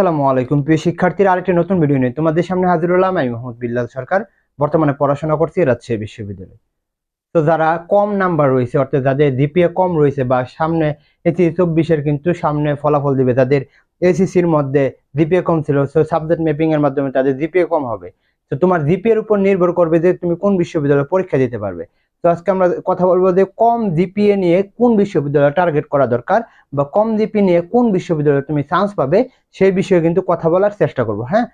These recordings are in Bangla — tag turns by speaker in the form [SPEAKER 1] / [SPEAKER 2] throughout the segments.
[SPEAKER 1] আসসালামু আলাইকুম। প্রিয় শিক্ষার্থীরা, আরেকটি নতুন ভিডিও নিয়ে তোমাদের সামনে হাজির হলাম। আমি মোহাম্মদ বিল্লাল সরকার। বর্তমানে পড়াশোনা করছি রাজশাহী বিশ্ববিদ্যালয়ে। তো যারা কম নাম্বার রয়েছে, অর্থাৎ যাদের জিপিএ কম রয়েছে বা সামনে এসি চব্বিশের কিন্তু সামনে ফলাফল দিবে যাদের এসিসির মধ্যে জিপিএ কম ছিল সো সাবজেক্ট ম্যাপিং এর মাধ্যমে তাদের জিপিএ কম হবে। তো তোমার জিপিএর উপর নির্ভর করবে যে তুমি কোন বিশ্ববিদ্যালয়ে পরীক্ষা দিতে পারবে। তো আজকে আমরা কথা বলব যে কম জিপিএ নিয়ে কোন বিশ্ববিদ্যালয়ে টার্গেট করা দরকার বা কম জিপি নিয়ে কোন বিশ্ববিদ্যালয়ে তুমি চান্স পাবে সেই বিষয়ে কিন্তু কথা বলার চেষ্টা করব হ্যাঁ?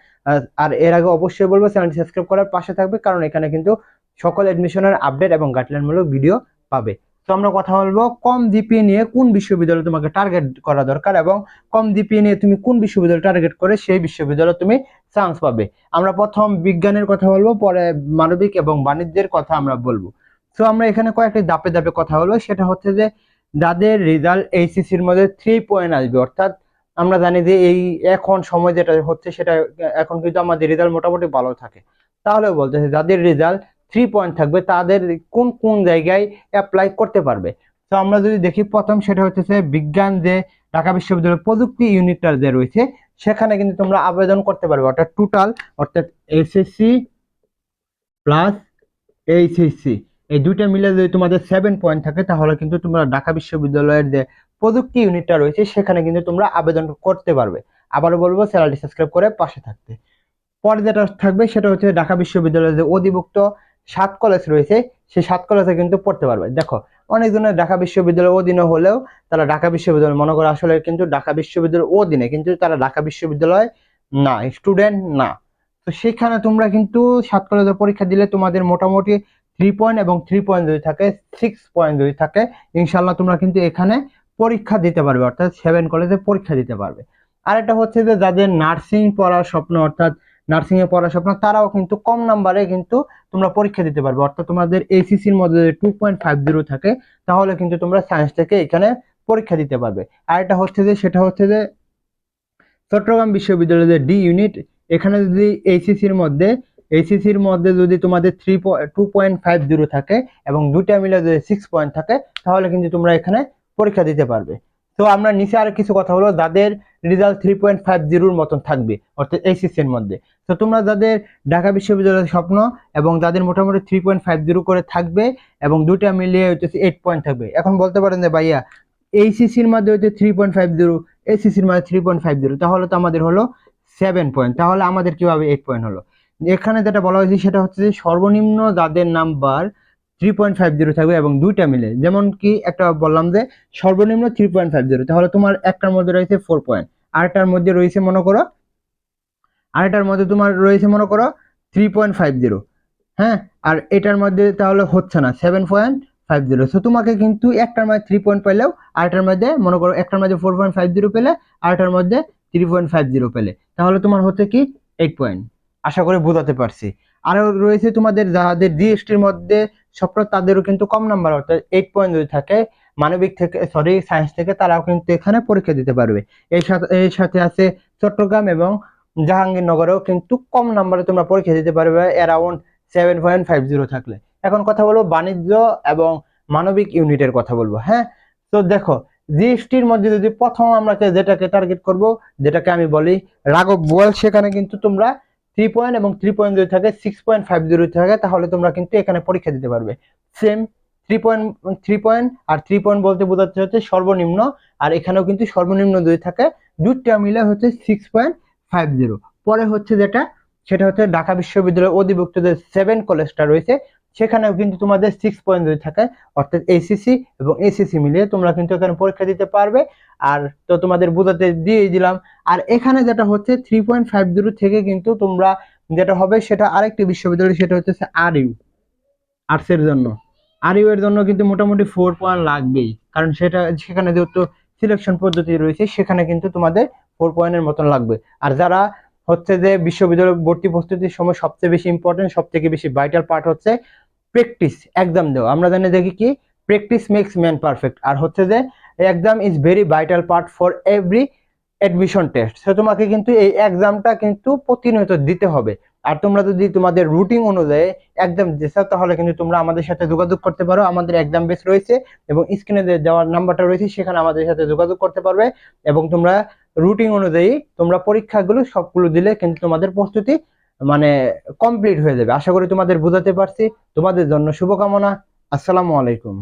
[SPEAKER 1] আর- এর আগে অবশ্যই বলব চ্যানেলটি সাবস্ক্রাইব করার পাশে থাকবে কারণ এখানে কিন্তু সকল এডমিশনের আপডেট এবং গাইডলাইনমূলক ভিডিও পাবে। তো আমরা কথা বলব কম জিপি নিয়ে কোন বিশ্ববিদ্যালয়ে তোমাকে টার্গেট করা দরকার এবং কম জিপি নিয়ে তুমি কোন বিশ্ববিদ্যালয় টার্গেট করে সেই বিশ্ববিদ্যালয়ে তুমি চান্স পাবে। আমরা প্রথম বিজ্ঞানের কথা বলব, পরে মানবিক এবং বাণিজ্যের কথা আমরা বলব। তো আমরা এখানে কয়েকটি দাপে দাপে কথা বলব। সেটা হচ্ছে যে, যাদের রেজাল্ট এইচএসির মধ্যে থ্রি পয়েন্ট আসবে, অর্থাৎ আমরা জানি যে এই এখন সময় যেটা হচ্ছে সেটা এখন কিন্তু আমাদের রেজাল্ট মোটামুটি ভালো থাকে। তাহলে বলতেছে, যাদের রেজাল্ট থ্রি পয়েন্ট থাকবে, তাদের কোন কোন জায়গায় অ্যাপ্লাই করতে পারবে? তো আমরা যদি দেখি প্রথম, সেটা হচ্ছে বিজ্ঞান যে ঢাকা বিশ্ববিদ্যালয়ের প্রযুক্তি ইউনিটটা যে রয়েছে, সেখানে কিন্তু তোমরা আবেদন করতে পারবে। অর্থাৎ টোটাল অর্থাৎ এসএসসি প্লাস এইচএসসি এই দুইটা মিলে যদি তোমাদের সেভেন পয়েন্ট থাকে, তাহলে কিন্তু তোমরা ঢাকা বিশ্ববিদ্যালয়ের যে প্রযুক্তি ইউনিটটা রয়েছে, সেখানে কিন্তু তোমরা আবেদন করতে পারবে। আবারও বলব চ্যানেলটি সাবস্ক্রাইব করে পাশে থাকতে। পরে যেটা থাকবে, সেটা হচ্ছে ঢাকা বিশ্ববিদ্যালয়ের যে অধিভুক্ত সাত কলেজ রয়েছে, সেই সাত কলেজে কিন্তু পড়তে পারবে। দেখো অনেকজনের ঢাকা বিশ্ববিদ্যালয়ের অধীনে হলেও তারা ঢাকা বিশ্ববিদ্যালয়, মনে করে আসলে কিন্তু ঢাকা বিশ্ববিদ্যালয়ের অধীনে, কিন্তু তারা ঢাকা বিশ্ববিদ্যালয় না স্টুডেন্ট না। তো সেখানে তোমরা কিন্তু সাত কলেজে পরীক্ষা দিলে তোমাদের মোটামুটি থ্রি পয়েন্ট এবং থ্রি পয়েন্ট যদি থাকে সিক্স পয়েন্ট যদি থাকে ইনশাল্লাহ তোমরা কিন্তু এখানে পরীক্ষা দিতে পারবে, অর্থাৎ সেভেন কলেজে পরীক্ষা দিতে পারবে। আরেকটা হচ্ছে যে, যাদের নার্সিং পড়ার স্বপ্ন, অর্থাৎ নার্সিং এ পড়ার স্বপ্ন, তারাও কিন্তু কম নাম্বারে কিন্তু তোমরা পরীক্ষা দিতে পারবে। অর্থাৎ তোমাদের এসিসির মধ্যে যদি টু পয়েন্ট ফাইভ জিরো থাকে, তাহলে কিন্তু তোমরা সায়েন্স থেকে এখানে পরীক্ষা দিতে পারবে। আরেকটা হচ্ছে যে, সেটা হচ্ছে যে, চট্টগ্রাম বিশ্ববিদ্যালয়ের ডি ইউনিট এখানে যদি এইচএসির মধ্যে এইচএসির মধ্যে যদি তোমাদের three two point five zero থাকে এবং দুইটা মিলে যদি সিক্স পয়েন্ট থাকে, তাহলে কিন্তু তোমরা এখানে পরীক্ষা দিতে পারবে। তো আমরা নিচে আর কিছু কথা হলো যাদের রেজাল্ট থ্রি পয়েন্ট ফাইভ জিরোর মতন থাকবে, অর্থাৎ এইচএসির মধ্যে। তো তোমরা যাদের ঢাকা বিশ্ববিদ্যালয়ের স্বপ্ন এবং যাদের মোটামুটি থ্রি পয়েন্ট ফাইভ জিরো করে থাকবে এবং দুইটা মিলিয়ে হচ্ছে এইট পয়েন্ট থাকবে, এখন বলতে পারেন যে ভাইয়া এইচএসির মধ্যে হচ্ছে থ্রি পয়েন্ট ফাইভ জিরো এসিসির মধ্যে থ্রি পয়েন্ট ফাইভ জিরো তাহলে তো আমাদের হলো সেভেন পয়েন্ট তাহলে আমাদের কীভাবে এইট পয়েন্ট হলো? এখানে যেটা বলা হয়েছে সেটা হচ্ছে যে সর্বনিম্ন যাদের number three point five zero থাকবে এবং দুইটা মিলে। যেমন কি একটা বললাম যে সর্বনিম্ন থ্রি পয়েন্ট ফাইভ জিরো তাহলে তোমার একটার মধ্যে রয়েছে ফোর পয়েন্ট আরেকটার মধ্যে রয়েছে মনে করো, আরেকটার মধ্যে তোমার রয়েছে মনে করো থ্রি পয়েন্ট ফাইভ জিরো হ্যাঁ? আর এটার মধ্যে তাহলে হচ্ছে না seven point five zero so তোমাকে কিন্তু একটার মধ্যে থ্রি পয়েন্ট পেলেও, আরেকটার মধ্যে মনে করো একটার মধ্যে ফোর পয়েন্ট ফাইভ জিরো পেলে, আরেকটার মধ্যে থ্রি পয়েন্ট ফাইভ জিরো পেলে। তাহলে তোমার হচ্ছে কি এইট পয়েন্ট আশা করি বোঝাতে পারছি। আরও রয়েছে তোমাদের যাদের জিএসটির মধ্যে স্বপ্ন তাদেরও কিন্তু কম নাম্বার অর্থাৎ এইট পয়েন্ট যদি থাকে। মানবিক থেকে সরি সায়েন্স থেকে তারাও কিন্তু এখানে পরীক্ষা দিতে পারবে। এর সাথে এর সাথে আছে চট্টগ্রাম এবং জাহাঙ্গীরনগরেও কিন্তু কম নাম্বারে তোমরা পরীক্ষা দিতে পারবে around seven point five zero থাকলে। এখন কথা বলব বাণিজ্য এবং মানবিক ইউনিটের কথা বলব হ্যাঁ? তো দেখো জিএসটির মধ্যে যদি প্রথম আমরা যেটাকে টার্গেট করব, যেটাকে আমি বলি রাঘব বোয়াল, সেখানে কিন্তু তোমরা থ্রি পয়েন্ট এবং থ্রি পয়েন্ট যদি থাকে সিক্স পয়েন্ট ফাইভ জিরো থাকে, তাহলে তোমরা কিন্তু এখানে পরীক্ষা দিতে পারবে। Same three point three point আর থ্রি পয়েন্ট বলতে বোঝাচ্ছে হচ্ছে সর্বনিম্ন, আর এখানেও কিন্তু সর্বনিম্ন যদি থাকে দুটা মিলে হচ্ছে সিক্স পয়েন্ট ফাইভ জিরো পরে হচ্ছে যেটা, সেটা হচ্ছে ঢাকা বিশ্ববিদ্যালয়ের অধিভুক্ত যে সেভেন কলেজটা রয়েছে সেখানেও কিন্তু তোমাদের সিক্স পয়েন্ট যদি থাকে অর্থাৎ এসিসি এবং এসিসি মিলিয়ে তোমরা কিন্তু এখানে পরীক্ষা দিতে পারবে। আর তো তোমাদের বোঝাতে দিয়ে দিলাম। আর এখানে যেটা হচ্ছে থ্রি পয়েন্ট ফাইভ জিরো থেকে কিন্তু তোমরা যেটা হবে সেটা আরেকটি বিশ্ববিদ্যালয়, সেটা হচ্ছে আর ইউ আর্টসের জন্য। আর ইউ এর জন্য কিন্তু মোটামুটি ফোর পয়েন্ট লাগবেই। কারণ সেটা, সেখানে যেহেতু সিলেকশন পদ্ধতি রয়েছে, সেখানে কিন্তু তোমাদের ফোর পয়েন্টের মতন লাগবে। আর যারা হচ্ছে যে বিশ্ববিদ্যালয় ভর্তি প্রস্তুতির সময় সবচেয়ে বেশি ইম্পর্টেন্ট সব থেকে বেশি ভাইটাল পার্ট হচ্ছে প্র্যাকটিস এক্সাম দেওয়া। আমরা জানি দেখি কি? প্র্যাকটিস মেক্স ম্যান পারফেক্ট আর হচ্ছে যে exam is very vital part for every admission test so তোমাকে কিন্তু এই এক্সামটা কিন্তু প্রতিনিয়ত দিতে হবে। আর তোমরা যদি তোমাদের রুটিন অনুযায়ী এক্সাম দিতে তাহলে কিন্তু তোমরা আমাদের সাথে যোগাযোগ করতে পারো। আমাদের এক্সাম বেস রয়েছে এবং স্ক্রিনে দেওয়ার নাম্বারটা রয়েছে, সেখানে আমাদের সাথে যোগাযোগ করতে পারবে এবং তোমরা রুটিন অনুযায়ী তোমরা পরীক্ষাগুলো সবগুলো দিলে কিন্তু তোমাদের প্রস্তুতি মানে কমপ্লিট হয়ে যাবে। আশা করি তোমাদের বোঝাতে পারছি। তোমাদের জন্য শুভকামনা। আসসালামু আলাইকুম।